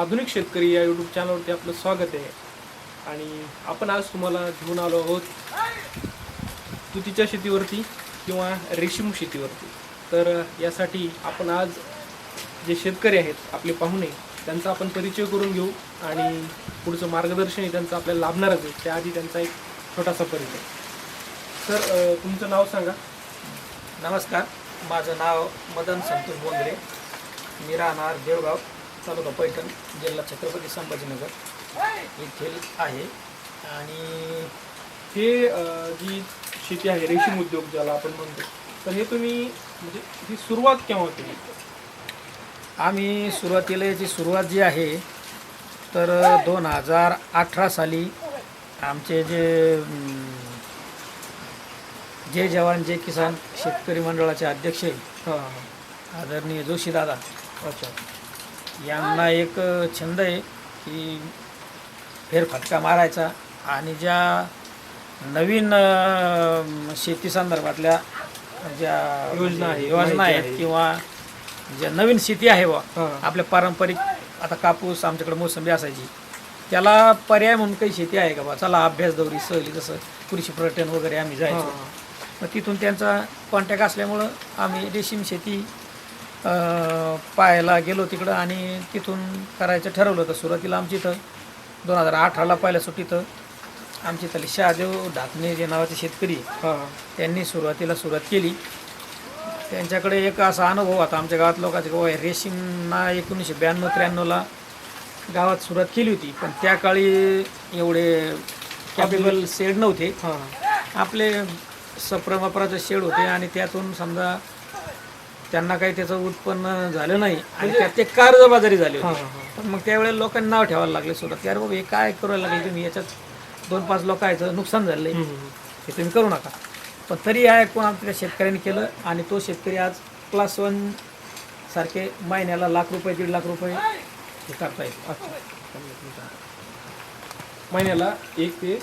आधुनिक शेतकरी या यूट्यूब चॅनलवरती आपलं स्वागत आहे. आणि आपण आज तुम्हाला घेऊन आलो आहोत तुतीच्या शेतीवरती किंवा रेशीम शेतीवरती. तर यासाठी आपण आज जे शेतकरी आहेत आपले पाहुणे त्यांचा आपण परिचय करून घेऊ आणि पुढचं मार्गदर्शनही त्यांचं आपल्याला लाभणारच आहे. त्याआधी त्यांचा एक छोटासा परिचय. सर तुमचं नाव सांगा. नमस्कार. माझं नाव मदन संतोष बोंद्रे मी राहणार देवगाव. तालुका पैठण जिल्हा छत्रपती संभाजीनगर येथील आहे. आणि हे जी शेती आहे रेशीम उद्योग ज्याला आपण म्हणतो तर हे तुम्ही म्हणजे ही सुरुवात केव्हा केली? आम्ही सुरुवातीला याची सुरुवात जी आहे तर दोन हजार अठरा साली आमचे जे जय जवान जय किसान शेतकरी मंडळाचे अध्यक्ष आदरणीय जोशीदादा अच्छा. यांना एक छंद आहे की फेरफटका मारायचा आणि ज्या नवीन अं, शेती संदर्भातल्या ज्या योजना योजना आहेत आहे. किंवा ज्या नवीन शेती आहे बा आपल्या पारंपरिक आता कापूस आमच्याकडे मोसंबी असायची त्याला पर्याय म्हणून काही शेती आहे का बा चला अभ्यास दौरी सहली जसं कृषी पर्यटन वगैरे आम्ही जायचो. मग तिथून त्यांचा कॉन्टॅक्ट असल्यामुळं आम्ही रेशीम शेती पाहायला गेलो तिकडं आणि तिथून करायचं ठरवलं होतं सुरुवातीला आमची इथं. दोन हजार अठराला पहिल्या सुट्टीतं आमची इथले शहादेव ढाकणे जे नावाचे शेतकरी हां. त्यांनी सुरुवातीला सुरुवात केली. त्यांच्याकडे एक असा अनुभव होता आमच्या गावात लोकांचे आहे रेशीमना एकोणीसशे ब्याण्णव त्र्याण्णवला गावात सुरुवात केली होती. पण त्या काळी एवढे कॅपेबल शेड नव्हते. हां. आपले सप्रमापराचे शेड होते आणि त्यातून समजा त्यांना काही त्याचं उत्पन्न झालं नाही आणि त्यात ते कर्जबाजारी झाले हां होते हां. पण मग त्यावेळेला लोकांनी नाव ठेवायला लागले सुरुवात की अरे बाबा हे काय करायला लागले तुम्ही याच्यात दोन पाच लोकांचं नुकसान झालंय हे तुम्ही करू नका. पण तरी आहे कोण आपल्या शेतकऱ्यांनी केलं आणि तो शेतकरी आज क्लास वन सारखे महिन्याला लाख रुपये दीड लाख रुपये हे करता येतो अच्छा. महिन्याला एक ते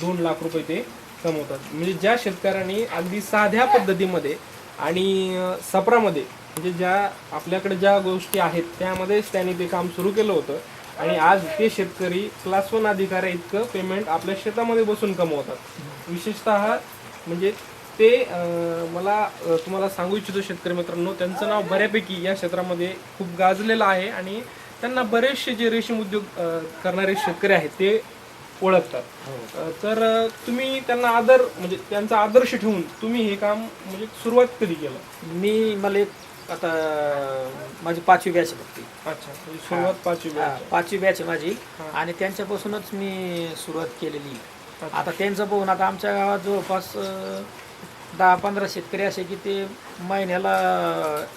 दोन लाख रुपये ते कमवतात. म्हणजे ज्या शेतकऱ्यांनी अगदी साध्या पद्धतीमध्ये आणि सप्रामध्ये सपरामध्ये म्हणजे ज्या आपल्याकडे ज्या गोष्टी आहेत त्यामध्येच त्यांनी ते काम सुरू केलं होतं. आणि आज ते शेतकरी क्लास वन अधिकारी इतकं पेमेंट आपल्या शेतामध्ये बसून कमवतात. विशेषतः म्हणजे ते मला तुम्हाला सांगू इच्छितो शेतकरी मित्रांनो त्यांचं नाव बऱ्यापैकी या क्षेत्रामध्ये खूप गाजलेलं आहे. आणि त्यांना बरेचसे जे रेशीम उद्योग करणारे शेतकरी आहेत ते ओळखतात. अ, तर तुम्ही त्यांना आदर म्हणजे त्यांचा आदर्श ठेवून तुम्ही हे काम म्हणजे सुरुवात कधी केलं? मी मला एक आता माझी पाचवी बॅच बघते अच्छा म्हणजे सुरुवात पाचवी हा, batch. पाचवी बॅच आहे माझी. हा. आणि त्यांच्यापासूनच मी सुरुवात केलेली. आता त्यांचं पाहून आता आमच्या गावात जवळपास दहा पंधरा शेतकरी असे की ते महिन्याला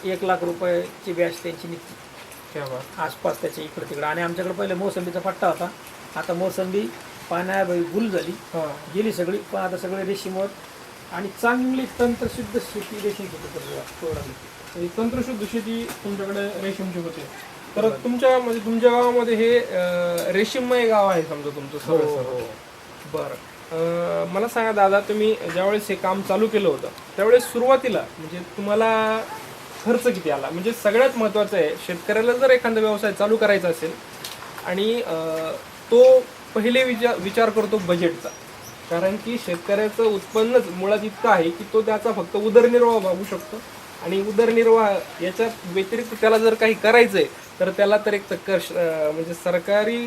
एक लाख रुपयाची बॅच त्यांची निघते. आसपास त्याच्या इकडे तिकडे. आणि आमच्याकडे पहिले मोसंबीचा पट्टा होता. आता मोसंबी पाण्याबाई गुल झाली. हा. गेली सगळी पण आता सगळे रेशीमवर आणि चांगली तंत्रशुद्ध शेती रेशीम शेती म्हणजे तंत्रशुद्ध शेती तुमच्याकडे रेशीमची होते. तर तुमच्या म्हणजे तुमच्या गावामध्ये हे रेशीममय गाव आहे समजा तुमचं हो, सरळ सरळ बरं. अ, मला सांगा दादा तुम्ही ज्यावेळेस हे काम चालू केलं होतं त्यावेळेस सुरुवातीला म्हणजे तुम्हाला खर्च किती आला? म्हणजे सगळ्यात महत्त्वाचं आहे शेतकऱ्याला जर एखादा व्यवसाय चालू करायचा असेल आणि तो पहिले विचार विचार करतो बजेटचा कारण की शेतकऱ्याचं उत्पन्नच मुळात इतकं आहे की तो त्याचा फक्त उदरनिर्वाह भागू शकतो. आणि उदरनिर्वाह याच्या व्यतिरिक्त त्याला जर काही करायचं आहे तर त्याला तर एक तर कर्ष म्हणजे सरकारी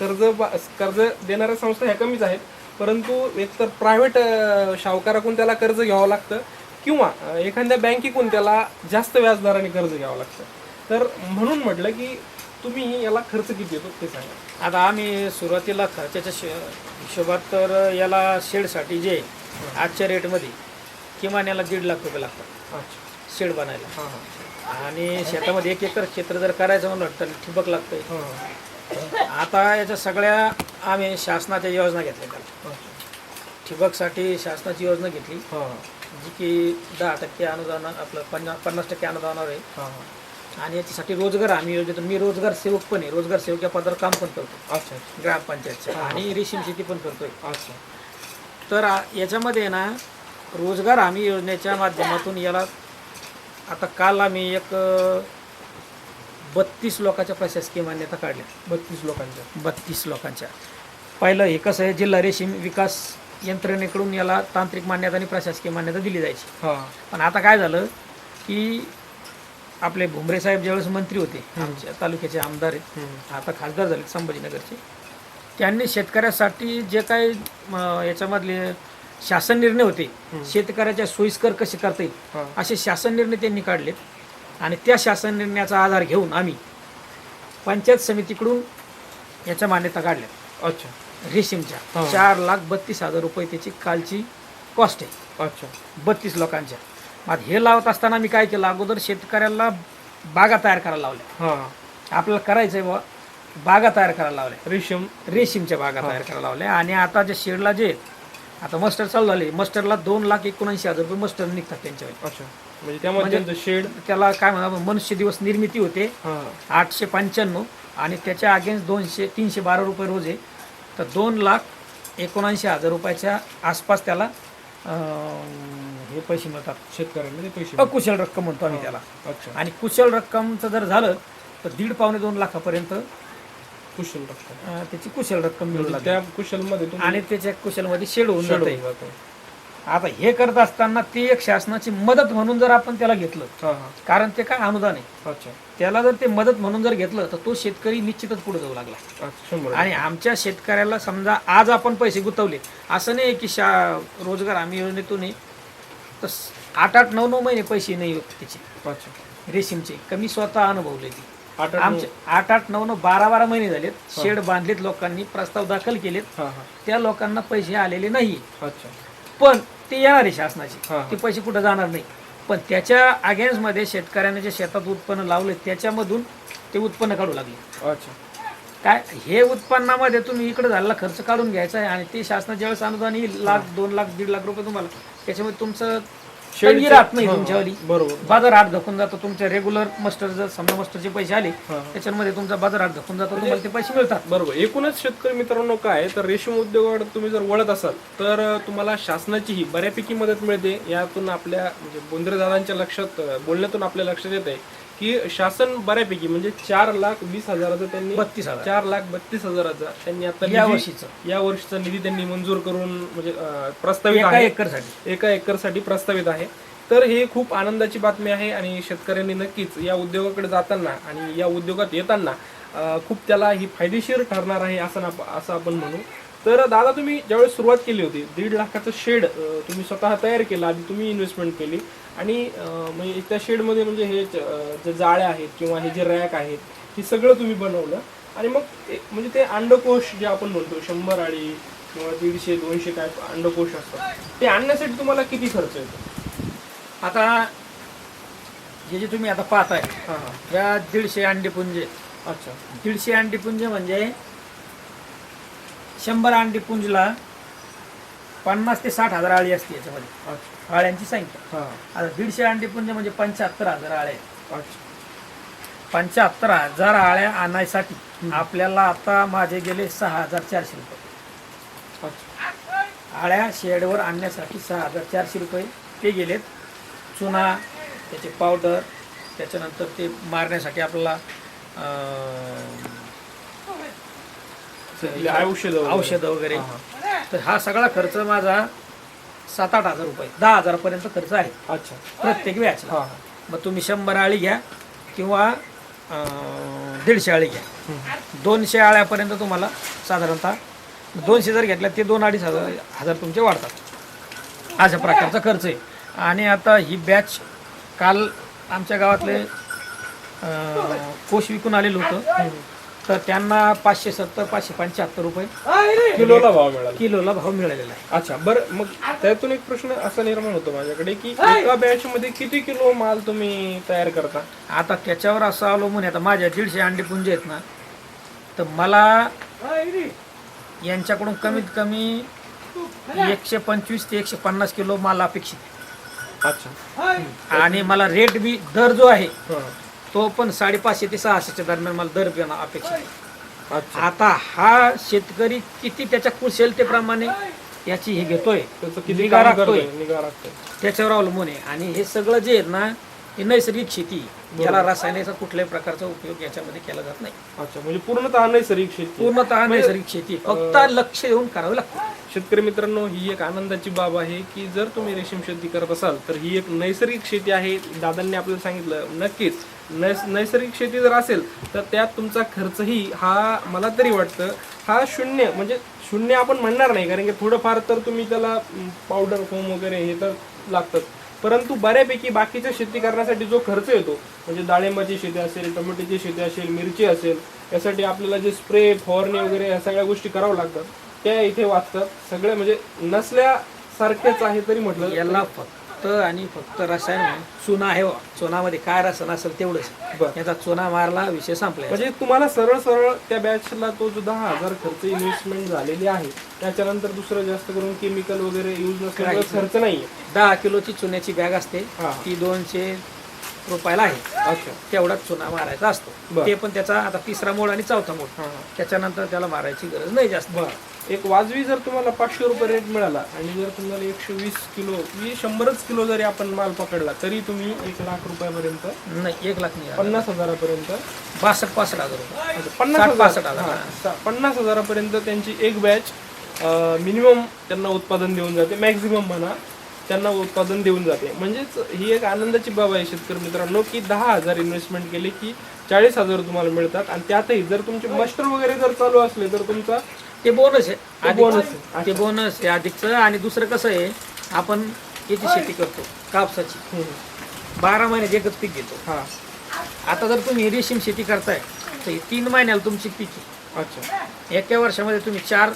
कर्ज बा- कर्ज देणाऱ्या संस्था ह्या कमीच आहेत. परंतु एक तर प्रायव्हेट शावकाराकडून त्याला कर्ज घ्यावं लागतं किंवा एखाद्या बँकेकडून त्याला जास्त व्याजदराने कर्ज घ्यावं लागतं. तर म्हणून म्हटलं की तुम्ही याला खर्च किती येतो ते सांगा. आता आम्ही सुरुवातीला खर्चाच्या श हिशोबात तर याला शेडसाठी जे आजच्या रेटमध्ये किमान याला दीड लाख रुपये लागतात. अच्छा. शेड बनायला. हां हां. आणि शेतामध्ये एक एकर क्षेत्र जर करायचं म्हणलं तर ठिबक लागतंय. हां. आता याच्या सगळ्या आम्ही शासनाच्या योजना घेतल्या त्याला. अच्छा. ठिबकसाठी शासनाची योजना घेतली. हां. जी की दहा टक्के अनुदान आपलं पन्नास पन्नास टक्के अनुदानावर आहे. हां हां. आणि याच्यासाठी रोजगार आम्ही योजनेतून मी रोजगार सेवक पण आहे. रोजगार सेवक या पदावर काम पण करतो अच्छा. आणि रेशीम शेती पण करतोय. अच्छा. तर आ- याच्यामध्ये ना रोजगार हमी योजनेच्या माध्यमातून याला आता काल आम्ही एक बत्तीस लोकांच्या प्रशासकीय मान्यता काढल्या. बत्तीस लोकांच्या. बत्तीस लोकांच्या. पहिलं हे कसं आहे जिल्हा रेशीम विकास यंत्रणेकडून याला तांत्रिक मान्यता आणि प्रशासकीय मान्यता दिली जायची. हा. पण आता काय झालं की आपले भुमरे साहेब ज्यावेळेस मंत्री होते आमच्या तालुक्याचे आमदार आहेत. आता खासदार झाले संभाजीनगरचे. त्यांनी शेतकऱ्यासाठी जे काही याच्यामधले शासन निर्णय होते शेतकऱ्याच्या सोयीस्कर कसे करता येईल. असे शासन निर्णय त्यांनी काढलेत. आणि त्या शासन निर्णयाचा आधार घेऊन आम्ही पंचायत समितीकडून याच्या मान्यता काढल्या अच्छा. रेशीमच्या. चार लाख बत्तीस हजार रुपये त्याची कालची कॉस्ट आहे. अच्छा. बत्तीस लोकांच्या. मग हे लावत असताना मी काय केलं? अगोदर शेतकऱ्याला बागा तयार करायला लावल्या. हा. आपल्याला करायचंय बुवा बागा तयार करायला लावल्या. रेशीम. रेशीमच्या बागा तयार करायला लावल्या. आणि आता जे शेडला जे आता मस्टर चालू झाले. मस्टरला दोन लाख एकोणऐंशी हजार रुपये मस्टर निघतात त्यांच्यावर अच्छा. म्हणजे त्यामध्ये त्यांचं शेड? त्याला काय म्हणा मनुष्य दिवस निर्मिती होते. हा. आठशे पंच्याण्णव आणि त्याच्या अगेन्स्ट दोनशे तीनशे बारा रुपये रोज आहे. तर दोन लाख एकोणऐंशी हजार रुपयाच्या आसपास त्याला अं, हे पैसे मिळतात शेतकऱ्यांना ते पैसे अकुशल रक्कम म्हणतो आम्ही त्याला. अच्छा. आणि कुशल रक्कमचं जर झालं तर दीड पावणे दोन लाखापर्यंत कुशल रक्कम. अं, त्याची कुशल रक्कम मिळू म्हणजे लागते त्या कुशलमध्ये आणि त्याच्या कुशलमध्ये शेड होऊन जाते. जातो. आता हे करत असताना ती एक शासनाची मदत म्हणून जर आपण त्याला घेतलं हा हा. कारण ते काय अनुदान आहे? अच्छा. त्याला जर ते मदत म्हणून जर घेतलं तर तो शेतकरी निश्चितच पुढे जाऊ लागला. अच्छा शंभर आणि आमच्या शेतकऱ्याला समजा आज आपण पैसे गुंतवले असं नाही की शा रोजगार आम्ही योजनेतून आठ आठ नऊ नऊ महिने पैसे नाही होत त्याचे. अच्छा. रेशीमचे. कमी स्वतः अनुभवले ती. आठ आठ आमचे आठ आठ नऊ नऊ बारा बारा महिने झालेत. शेड बांधलेत लोकांनी प्रस्ताव दाखल केलेत. हा हा. त्या लोकांना पैसे आलेले नाही. अच्छा. पण ते येणार आहे शासनाचे. हा. ते पैसे कुठे जाणार नाही. पण त्याच्या अगेन्स्टमध्ये शेतकऱ्याने जे शेतात उत्पन्न लावले त्याच्यामधून ते उत्पन्न काढू लागले. अच्छा. काय? हे उत्पन्नामध्ये तुम्ही इकडे झालेला खर्च काढून घ्यायचा आहे आणि ते शासनाच्या वेळेस अनुदान येईल. लाख दोन लाख दीड लाख रुपये तुम्हाला. त्याच्यामध्ये तुमचं तंगी राहत नाही. तुमच्यावाली बरोबर बाजार हात धकून जातो तुमच्या रेग्युलर मस्टर जर समजा मस्टरचे पैसे आले हा. त्याच्यामध्ये तुमचा बाजार हात धकून जातो तुम्हाला ते पैसे मिळतात बरोबर एकूणच शेतकरी मित्रांनो काय तर रेशीम उद्योगाकडे तुम्ही जर वळत असाल तर तुम्हाला शासनाचीही बऱ्यापैकी मदत मिळते यातून आपल्या म्हणजे बोंद्रे दादांच्या लक्षात बोलण्यातून आपल्या लक्षात येत आहे की शासन बऱ्यापैकी म्हणजे चार लाख वीस हजाराचं त्यांनी बत्तीस हजार. चार लाख बत्तीस हजाराचा त्यांनी आता या निधी- वर्षीचं. या वर्षीचा निधी त्यांनी मंजूर करून म्हणजे अं, प्रस्तावित एका आहे. एकरसाठी. एका एकरसाठी प्रस्तावित आहे. तर हे खूप आनंदाची बातमी आहे आणि शेतकऱ्यांनी नक्कीच या उद्योगाकडे जाताना आणि या उद्योगात येताना अं, खूप त्याला ही फायदेशीर ठरणार आहे असं ना असं आपण म्हणू. तर दादा तुम्ही ज्यावेळेस सुरुवात केली होती दीड लाखाचं शेड तुम्ही स्वतः तयार केलं आधी तुम्ही इन्व्हेस्टमेंट केली. आणि म्हणजे त्या शेडमध्ये म्हणजे हे ज- जाळ्या आहेत किंवा हे जे रॅक आहेत हे सगळं तुम्ही बनवलं. आणि मग म्हणजे ते अंडकोश जे आपण म्हणतो शंभर आळी किंवा दीडशे दोनशे काय अंडकोश असतात ते आणण्यासाठी तुम्हाला किती खर्च येतो? आता हे जे तुम्ही आता पाहताय हां हां. या दीडशे अंडीपुंजे अच्छा. दीडशे अंडीपुंजे म्हणजे शंभर अंडीपुंजला पन्नास ते साठ हजार आळी असते याच्यामध्ये. अच्छा. आळ्यांची संख्या. हां. आता दीडशे अंडीपुंजे म्हणजे पंच्याहत्तर हजार आळे आहेत. अच्छा. पंच्याहत्तर हजार आळ्या आणायसाठी आपल्याला आता माझे गेले सहा हजार चारशे रुपये. अच्छा. आळ्या शेडवर आणण्यासाठी सहा हजार चारशे रुपये. ते गेलेत. चुना त्याचे पावडर त्याच्यानंतर ते मारण्यासाठी आपल्याला अं, औषध औषधं वगैरे. तर हा सगळा खर्च माझा सात आठ हजार रुपये दहा हजारापर्यंत खर्च आहे. अच्छा. प्रत्येक व्याजला हां मग तुम्ही शंभर आळी घ्या किंवा दीडशे आळी घ्या. दोनशे आळ्यापर्यंत तुम्हाला साधारणतः दोनशे जर घेतल्या ते दोन अडीच हजार हजार तुमचे वाढतात. अशा प्रकारचा खर्च आहे. आणि आता ही बॅच काल आमच्या गावातले कोश विकून आलेलं होतं. तर त्यांना पाचशे सत्तर पाचशे पंच्याहत्तर रुपये किलोला भाव मिळाला किलोला भाव मिळालेला आहे. अच्छा बरं मग त्यातून एक प्रश्न असा निर्माण होतो माझ्याकडे की एका बॅच मध्ये किती किलो माल तुम्ही तयार करता? आता त्याच्यावर असं अवलंबून आहे आता माझ्या दीडशे अंडी पुंजे आहेत ना तर मला यांच्याकडून कमीत कमी एकशे पंचवीस ते एकशे पन्नास किलो माल अपेक्षित. अच्छा. आणि मला रेट बी दर जो आहे तो पण साडेपाचशे ते सहाशेच्या दरम्यान मला दर देणं अपेक्षित आहे. आता हा शेतकरी किती त्याच्या कुशलतेप्रमाणे याची हे घेतोय निगा राखतोय. त्याच्यावर अवलंबून आहे. आणि हे सगळं जे आहेत ना ही नैसर्गिक शेती याला रासायनिकचा कुठल्याही प्रकारचा उपयोग याच्यामध्ये केला जात नाही. अच्छा म्हणजे पूर्णतः नैसर्गिक शेती पूर्णतः नैसर्गिक शेती फक्त लक्ष देऊन करावी लागते. शेतकरी मित्रांनो ही एक आनंदाची बाब आहे की जर तुम्ही रेशीम शेती करत असाल तर ही एक नैसर्गिक शेती आहे. दादांनी आपल्याला सांगितलं नक्कीच नैस नैसर्गिक शेती जर असेल तर त्यात तुमचा खर्चही हा मला तरी वाटतं हा शून्य म्हणजे शून्य आपण म्हणणार नाही कारण की थोडंफार तर तुम्ही त्याला पावडर फोम वगैरे हे तर लागतात. परंतु बऱ्यापैकी बाकीच्या शेती करण्यासाठी जो खर्च येतो म्हणजे डाळिंबाची शेती असेल टोमॅटोची शेती असेल मिरची असेल यासाठी आपल्याला जे स्प्रे फवारणी वगैरे या सगळ्या गोष्टी कराव्या लागतात त्या इथे वाचतात. सगळ्या म्हणजे नसल्यासारखेच आहे तरी म्हटलं याला फक्त आणि फक्त रसायन चुना आहे. चुनामध्ये काय रसायन असेल तेवढंच. याचा चुना मारला विषय संपला. म्हणजे तुम्हाला सरळ सरळ त्या बॅचला तो जो दहा हजार खर्च इन्व्हेस्टमेंट झालेली आहे त्याच्यानंतर दुसरं जास्त करून केमिकल वगैरे युज नसल्यामुळे खर्च नाहीये. दहा किलोची चुन्याची बॅग असते. हा. ती दोनशे रुपयाला आहे. अच्छा. तेवढाच चुना मारायचा असतो. ते पण त्याचा आता तिसरा मोड आणि चौथा मोड. त्याच्यानंतर त्याला मारायची गरज नाही जास्त. एक वाजवी जर तुम्हाला पाचशे रुपये रेट मिळाला आणि जर तुम्हाला एकशे वीस किलो वीस शंभरच किलो जरी आपण माल पकडला तरी तुम्ही एक लाख रुपयापर्यंत नाही एक लाख नाही. पन्नास हजारापर्यंत बासष्ट पासष्ट हजार रुपये. पन्नास साठ, हजार. हा, पन्नास हजारापर्यंत त्यांची एक बॅच मिनिमम त्यांना उत्पादन देऊन जाते. मॅक्झिमम म्हणा त्यांना उत्पादन देऊन जाते. म्हणजेच ही एक आनंदाची बाब आहे शेतकरी मित्रांनो की दहा हजार इन्व्हेस्टमेंट केली की चाळीस हजार तुम्हाला मिळतात. आणि त्यातही जर तुमचे मस्टर वगैरे जर चालू असले तर तुमचा ते बोनस आहे. आहे. ते बोनस आहे अधिकचं आणि दुसरं कसं आहे आपण याची शेती करतो? कापसाची. बारा महिन्यात एकच पीक घेतो. हा. आता जर तुम्ही रेशीम शेती करताय तर तीन महिन्याला तुमची पीक. अच्छा. एका वर्षामध्ये तुम्ही चार